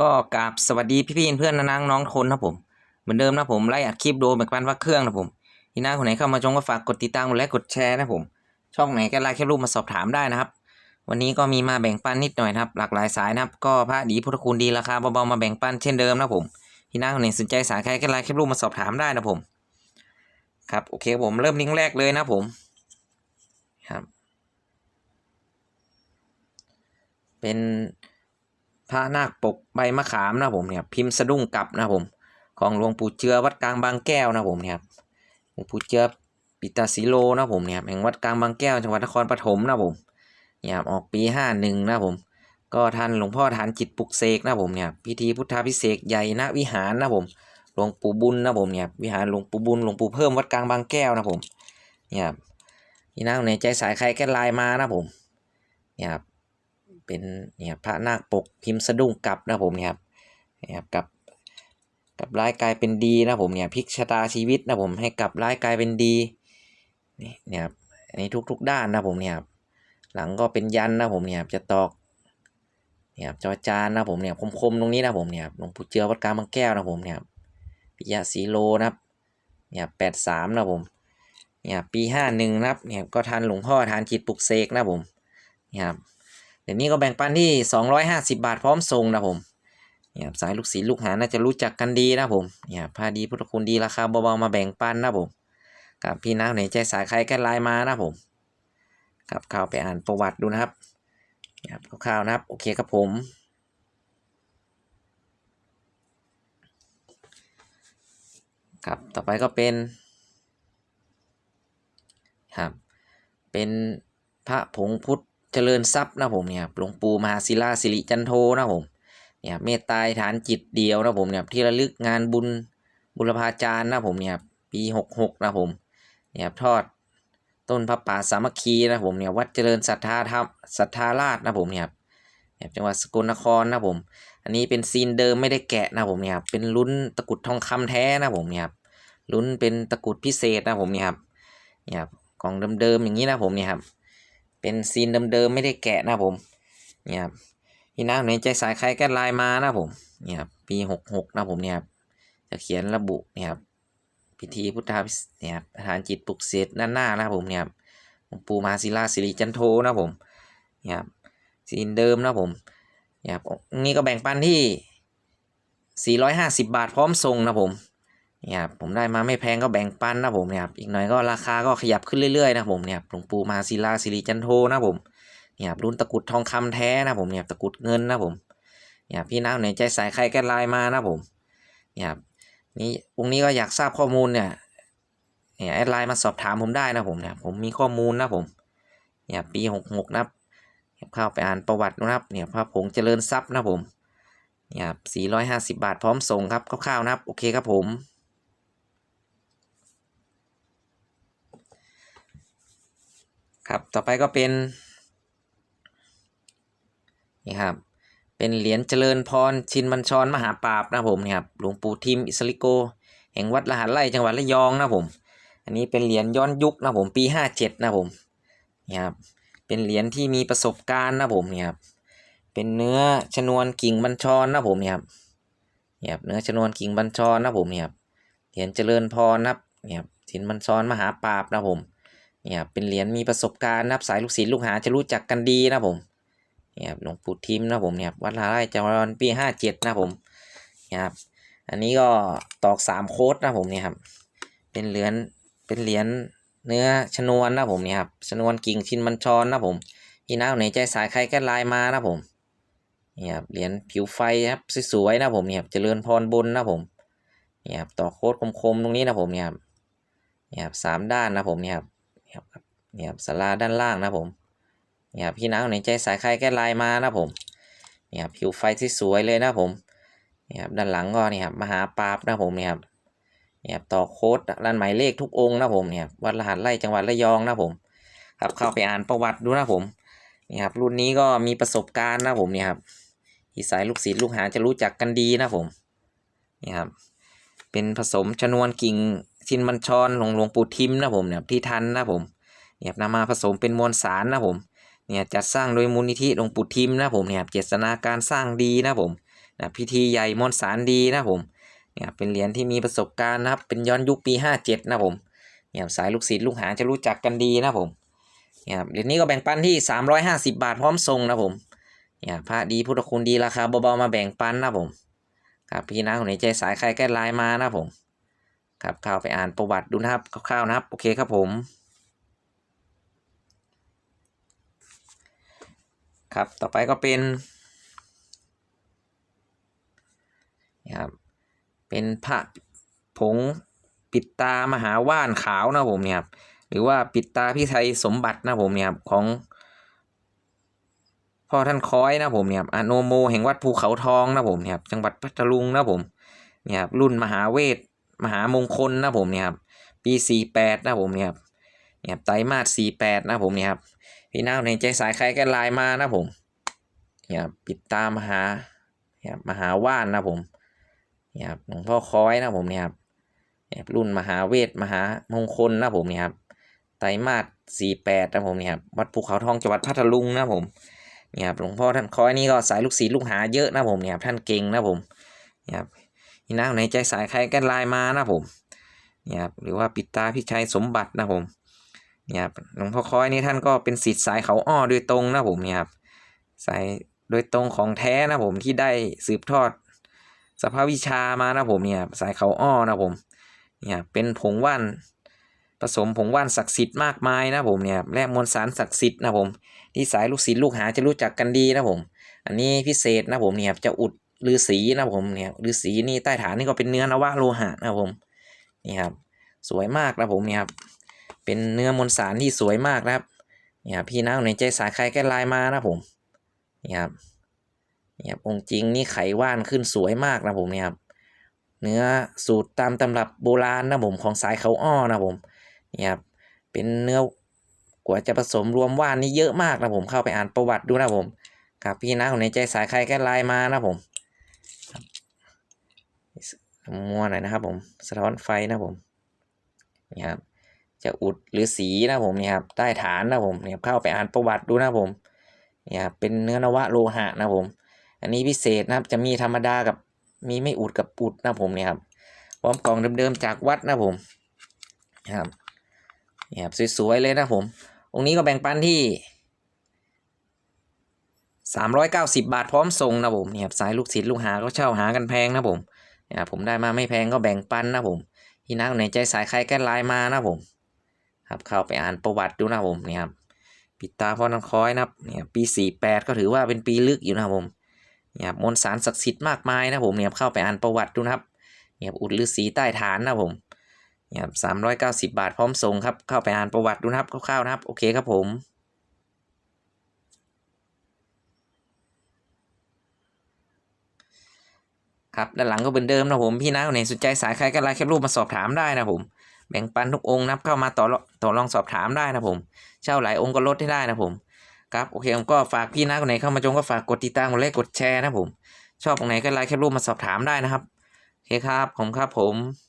ก็กราบสวัสดีพี่ๆเพื่อนๆน้องน้องคนนะผมเหมือนเดิมนะผมไล่อัดคลิปโดยแบ่งปันว่าเครื่องนะผมที่น้าคนไหนเข้ามาชมก็ฝากกดติดตามกดไลค์กดแชร์นะผม ช่องไหนก็ไลค์แค่รูปมาสอบถามได้นะครับ วันนี้ก็มีมาแบ่งปันนิดหน่อยนะครับ หลากหลายสายนะครับ ก็พระดีพุทธคุณดีราคาเบาๆมาแบ่งปันเช่นเดิมนะผมที่น้าคนไหนสนใจสายใครก็ไลค์แค่รูปมาสอบถามได้นะผม ครับโอเคผมเริ่มลิงก์แรกเลยนะผมครับ เป็น พระนาคปกใบมะขามนะผมเนี่ยพิมพ์สะดุ้งกลับนะผม ของหลวงปู่เจือวัดกลางบางแก้วนะผมเนี่ยครับหลวงปู่เจือปิตาสีโลนะผมเนี่ยแห่งวัดกลางบางแก้วจังหวัดนครปฐมนะผมเนี่ยครับออกปีห้าหนึ่งนะผม ก็ท่านหลวงพ่อฐานจิตปลุกเสกนะผมเนี่ยพิธีพุทธาพิเศษใหญ่ณวิหารนะผมหลวงปู่บุญนะผมเนี่ยวิหารหลวงปู่บุญหลวงปู่เพิ่มวัดกลางบางแก้วนะผมเนี่ยครับนี่นะในใจสายใครแก้ไลน์มานะผมเนี่ยครับ เป็นเนี่ยพระนาคปกพิมพ์สะดุ้งกลับนะผมเนี่ยครับเนี่ยครับกับกับร้ายกลายเป็นดีนะผมเนี่ยพลิกชะตาชีวิตนะผมให้กลับร้ายกลายเป็นดีนี่เนี่ยครับอันนี้ทุก ๆ ด้านนะผมเนี่ยครับหลังก็เป็นยันนะผมเนี่ยครับจะตอกเนี่ยครับจอจานนะผมเนี่ยคมๆตรงนี้นะผมเนี่ยครับหลวงปู่เจือวัดกลางบางแก้วนะผมเนี่ยครับปิยะสีโลนะครับเนี่ยแปดสามนะผมเนี่ยปีห้าหนึ่งนะครับเนี่ยก็ทันหลวงพ่อทานจิตปลุกเสกนะผมเนี่ยครับ เดี๋ยวนี้ก็แบ่งปันที่ 250 บาทพร้อมส่งนะผมเนี่ยครับสายลูกศิษย์ลูกหาน่าจะรู้จักกันดีนะผมเนี่ยพาดีพุทธคุณดีราคาเบาๆมาแบ่งปันนะผมกับพี่น้าไหนใจสายใครก็ไลน์มานะผมครับเข้าไปอ่านประวัติดูนะครับเนี่ยครับคร่าวๆนะครับโอเคครับผมครับต่อไปก็เป็นครับเป็นพระผงพุทธ เจริญทรัพย์นะผมเนี่ยหลวงปู่มหาศิลาสิริจันโทนะผมเนี่ยเมตตาฐานจิตเดียวนะผมเนี่ยที่ระลึกงานบุญบุรพาจารย์นะผมเนี่ยปีหกหกนะผมเนี่ยทอดต้นพระป่าสามัคคีนะผมเนี่ยวัดเจริญศรัทธาธรรมศรัทธาราชนะผมเนี่ยเนี่ยจังหวัดสกลนครนะผม อันนี้เป็นซีนเดิมไม่ได้แกะนะผมเนี่ยครับเป็นลุ้นตะกุดทองคำแท้นะผมเนี่ยครับลุ้นเป็นตะกุดพิเศษนะผมเนี่ยครับเนี่ยครับกล่องเดิมๆอย่างนี้นะผมเนี่ยครับ เป็นซีนเดิมๆไม่ได้แกะนะผมเนี่ยครับพี่น้าในใจสายใครก็ไลน์มานะผมเนี่ยครับปีหกหกนะผมเนี่ยครับจะเขียนระบุเนี่ยครับพิธีพุทธาพิเนี่ยครับประธานจิตปลุกเสกด้านหน้านะผมเนี่ยครับปู่มาศิลาสิริจันโทนะผมเนี่ยครับซีนเดิมนะผมเนี่ยครับนี่ก็แบ่งปันที่ 450 บาทพร้อมส่งนะผม เนี่ยผมได้มาไม่แพงก็แบ่งปันนะผมเนี่ยอีกหน่อยก็ราคาก็ขยับขึ้นเรื่อยๆนะผมเนี่ยหลวงปู่มหาศิลาสิริจันโทนะผมเนี่ยรุ่นตะกุดทองคำแท้นะผมเนี่ยตะกุดเงินนะผมเนี่ยพี่น้าในใจสายใครแก้ไลน์มานะผมเนี่ยนี่องค์นี้ก็อยากทราบข้อมูลเนี่ยเนี่ยแอดไลน์มาสอบถามผมได้นะผมเนี่ยผมมีข้อมูลนะผมเนี่ยปีหกหกนะครับเข้าไปอ่านประวัตินะครับเนี่ยพระผงเจริญทรัพย์นะผมเนี่ยสี่ร้อยห้าสิบาทพร้อมส่งครับคร่าวๆนะครับ โอเคครับผม ครับต่อไปก็เป็นนี่ครับเป็นเหรียญเจริญพรชินบัญชรมหาปราบนะผมเนี่ยครับหลวงปู่ทิมอิสริโก แห่งวัดละหันไร่จังหวัดระยองนะผม อันนี้เป็นเหรียญย้อนยุคนะผมปีห้าเจ็ดนะผมนี่ครับเป็นเหรียญที่มีประสบการณ์นะผมเนี่ยครับเป็นเนื้อชนวนกิ่งบัญชรนะผมเนี่ยครับเนี่ยครับเนื้อชนวนกิ่งบัญชรนะผมเนี่ยครับเหรียญเจริญพรนะครับเนี่ยครับชินบัญชรมหาปราบนะผม เนี่ยเป็นเหรียญมีประสบการณ์นะครับสายลูกศิษย์ลูกหาจะรู้จักกันดีนะผมเนี่ยหลวงปู่ทิมนะผมเนี่ยวัดลาไร่จังหวัดปีห้าเจ็ดนะผมเนี่ยครับอันนี้ก็ตอกสามโค้ดนะผมเนี่ยครับเป็นเหรียญเป็นเหรียญเนื้อชนวนนะผมเนี่ยครับชนวนกิ่งชินบัญชรนะผมพี่น้าไหนใจสายใครก็ไลน์มานะผมเนี่ยครับเหรียญผิวไฟครับสวยๆนะผมเนี่ยครับเจริญพรบนนะผมเนี่ยครับต่อโค้ดคมๆตรงนี้นะผมเนี่ยครับเนี่ยครับสามด้านนะผมเนี่ยครับ ครับเนี่ยครับสาราด้านล่างนะผมเนี่ยครับพี่น้าคนไหนใจสายใครแก้ไลน์มานะผมเนี่ยครับผิวไฟที่สวยเลยนะผมเนี่ยครับด้านหลังก็เนี่ยครับมหาปราบนะผมเนี่ยครับเนี่ยครับต่อโค้ดด้านหมายเลขทุกองค์นะผมเนี่ยครับวัดรหัสไร่จังหวัดระยองนะผมครับเข้าไปอ่านประวัติดูนะผมเนี่ยครับรุ่นนี้ก็มีประสบการณ์นะผมเนี่ยครับที่สายลูกศิษย์ลูกหาจะรู้จักกันดีนะผมเนี่ยครับเป็นผสมชนวนกิ่ง ชินบัญชรหลวงหลวงปู่ทิมนะผมเนี่ยที่ทันนะผมเนี่ยนำมาผสมเป็นมวลสารนะผมเนี่ยจัดสร้างโดยมูลนิธิหลวงปู่ทิมนะผมเนี่ยเจตนาการสร้างดีนะผมนะพิธีใหญ่มวลสารดีนะผมเนี่ยเป็นเหรียญที่มีประสบการณ์นะครับเป็นย้อนยุคปี 57 นะผมเนี่ยสายลูกศิษย์ลูกหาจะรู้จักกันดีนะผมเนี่ยเหรียญนี้ก็แบ่งปันที่ 350 บาทพร้อมทรงนะผมเนี่ยพระดีพุทธคุณดีราคาเบาๆมาแบ่งปันนะผมครับพี่น้าคนไหนใจสายใครแก้ไลน์มานะผม ครับเข้าไปอ่านประวัติดูนะครับคร่าวๆนะครับ โอเคครับผม ครับต่อไปก็เป็นนี่ครับเป็นพระผงปิดตามหาว่านขาวนะผมเนี่ยครับหรือว่าปิดตาพี่ไทยสมบัตินะผมเนี่ยครับของพ่อท่านคอยนะผมเนี่ยครับอโนโมแห่งวัดภูเขาทองนะผมเนี่ยครับจังหวัดพัทลุงนะผมเนี่ยครับรุ่นมหาเวท มหามงคลนะผมเนี่ยครับปีสี่แปดนะผมเนี่ยครับเนี่ยไตรมาสสี่แปดนะผมเนี่ยครับพี่น้าในใจสายใครก็ไลน์มานะผมเนี่ยครับปิดตามหาเนี่ยครับมหาว่านนะผมเนี่ยครับหลวงพ่อคอยนะผมเนี่ยครับเนี่ยรุ่นมหาเวทมหามงคลนะผมเนี่ยครับไตรมาสสี่แปดนะผมเนี่ยครับวัดภูเขาทองจังหวัดพัทลุงนะผมเนี่ยครับหลวงพ่อท่านคอยนี่ก็สายลูกศิษย์ลูกหาเยอะนะผมเนี่ยครับท่านเก่งนะผมเนี่ยครับ พี่น้าในใจสายใครกันไลน์มานะผมเนี่ยครับหรือว่าปิดตาพี่ชัยสมบัตินะผมเนี่ยครับหลวงพ่อคอยนี่ท่านก็เป็นศิษย์สายเขาอ้อโดยตรงนะผมเนี่ยครับสายโดยตรงของแท้นะผมที่ได้สืบทอดสภาวิชามานะผมเนี่ยสายเขาอ้อนะผมเนี่ยเป็นผงว่านผสมผงว่านศักดิ์สิทธิ์มากมายนะผมเนี่ยและมวลสารศักดิ์สิทธิ์นะผมที่สายลูกศิษย์ลูกหาจะรู้จักกันดีนะผม อันนี้พิเศษนะผมเนี่ยครับจะอุด ฤาษีนะผมเนี่ยฤาษีนี่ใต้ฐานนี่ก็เป็นเนื้อนวะโลหะนะผมนี่ครับสวยมากนะผมเนี่ยครับเป็นเนื้อมวลสารที่สวยมากนะครับเนี่ยครับพี่น้าในใจสาใครแก้ลายมานะผมนี่ครับนี่ครับองค์จริงนี่ไขว่านขึ้นสวยมากนะผมเนี่ยครับเนื้อสูตรตามตำรับโบราณนะผมของสายเขาอ้อนะผมนี่ครับเป็นเนื้อกว่าจะผสมรวมว่านนี่เยอะมากนะผมเข้าไปอ่านประวัติดูนะผมครับพี่น้าในใจสายใครแก้ลายมานะผม มัวหน่อยนะครับผมสะท้อนไฟนะผมนี่ครับจะอุดหรือสีนะผมนี่ครับใต้ฐานนะผมเนี่ยเข้าไปอ่านประวัติดูนะผมเนี่ยครับเป็นเนื้อนวะโลหะนะผม อันนี้พิเศษนะครับจะมีธรรมดากับมีไม่อุดกับอุดนะผมเนี่ยครับพร้อมกล่องเดิมๆจากวัดนะผมนะครับเนี่ยครับสวยๆเลยนะผม องค์นี้ก็แบ่งปันที่390 บาทพร้อมส่งนะผมเนี่ยครับสายลูกศิษย์ลูกหาก็เช่าหากันแพงนะผม ผมได้มาไม่แพงก็แบ่งปันนะผมพี่นักในใจสายใครแก้ไลน์มานะผมครับเข้าไปอ่านประวัติดูนะผมเนี่ยครับปิดตาพ่อนังคอยนะครับเนี่ยปีสี่แปดก็ถือว่าเป็นปีลึกอยู่นะผมเนี่ยมนสารศักดิ์สิทธิ์มากมายนะผมเนี่ยเข้าไปอ่านประวัติดูนะครับเนี่ยอุดฤาษีใต้ฐานนะผมเนี่ยสามร้อยเก้าสิบบาทพร้อมส่งครับเข้าไปอ่านประวัติดูนะครับคร่าวๆนะครับ โอเคครับผม ครับด้านหลังก็เหมือนเดิมนะผมพี่น้าคนไหนสนใจสายใครก็ไลน์แคปรูปมาสอบถามได้นะผมแบ่งปันทุกองค์นะครับเข้ามาต่อต่อรองสอบถามได้นะผมเช่าหลายองค์ก็ลดให้ได้นะผมครับโอเคผมก็ฝากพี่น้าคนไหนเข้ามาชมก็ฝากกดติดตามกดไลค์กดแชร์นะผม ชอบตรงไหนก็ไลน์แคปรูปมาสอบถามได้นะครับโอเคครับผมครับผม